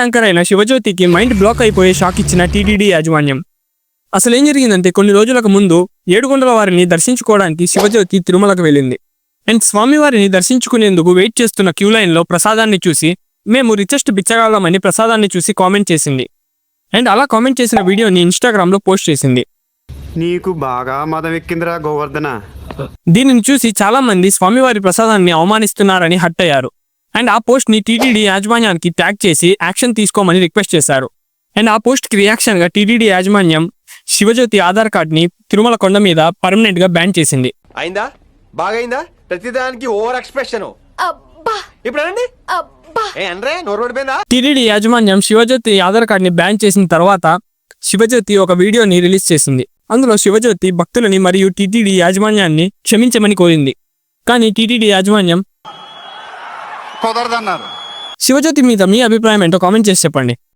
Anchor అయిన శివజ్యోతికి mind block అయిపోయే షాక్ ఇచ్చిన టీటీడీ యాజమాన్యం. అసలు ఏం జరిగిందంటే కొన్ని రోజులకు ముందు ఏడుకొండల వారిని దర్శించుకోవడానికి శివజ్యోతి తిరుమలకు వెళ్ళింది. అండ్ స్వామివారిని దర్శించుకునేందుకు వెయిట్ చేస్తున్న క్యూ లైన్లో ప్రసాదాన్ని చూసి మేము రిచెస్ట్ బిచ్చగాళ్ళమని ప్రసాదాన్ని చూసి కామెంట్ చేసింది. అండ్ అలా కామెంట్ చేసిన వీడియోని ఇన్స్టాగ్రామ్లో పోస్ట్ చేసింది. నీకు బాగా మదం ఎక్కిందిరా గోవర్ధన. దీనిని చూసి చాలా మంది స్వామివారి ప్రసాదాన్ని అవమానిస్తున్నారని హట్ అయ్యారు. అండ్ ఆ పోస్ట్ని టీటీడీ యాజమాన్యానికి ట్యాగ్ చేసి యాక్షన్ తీసుకోమని రిక్వెస్ట్ చేశారు. అండ్ ఆ పోస్ట్కి రియాక్షన్గా టీటీడీ యాజమాన్యం శివజ్యోతి ఆధార్ కార్డ్ని తిరుమల కొండ మీద పర్మనెంట్గా బ్యాన్ చేసింది. అయిందా? బాగైందా? ప్రతిదానికి ఓవర్ ఎక్స్ప్రెషన్. అబ్బా! ఇప్పుడు యాజమాన్యం శివజ్యోతి ఆధార్ కార్డ్ని బ్యాన్ చేసిన తర్వాత శివజ్యోతి ఒక వీడియోని రిలీజ్ చేసింది. అందులో శివజ్యోతి భక్తులని మరియు టీటీడీ యాజమాన్యాన్ని క్షమించమని కోరింది. కానీ టీటీడీ యాజమాన్యం కుదరదన్నారు. శివజ్యోతి మీద మీ అభిప్రాయం ఏంటో కామెంట్ చేసి చెప్పండి.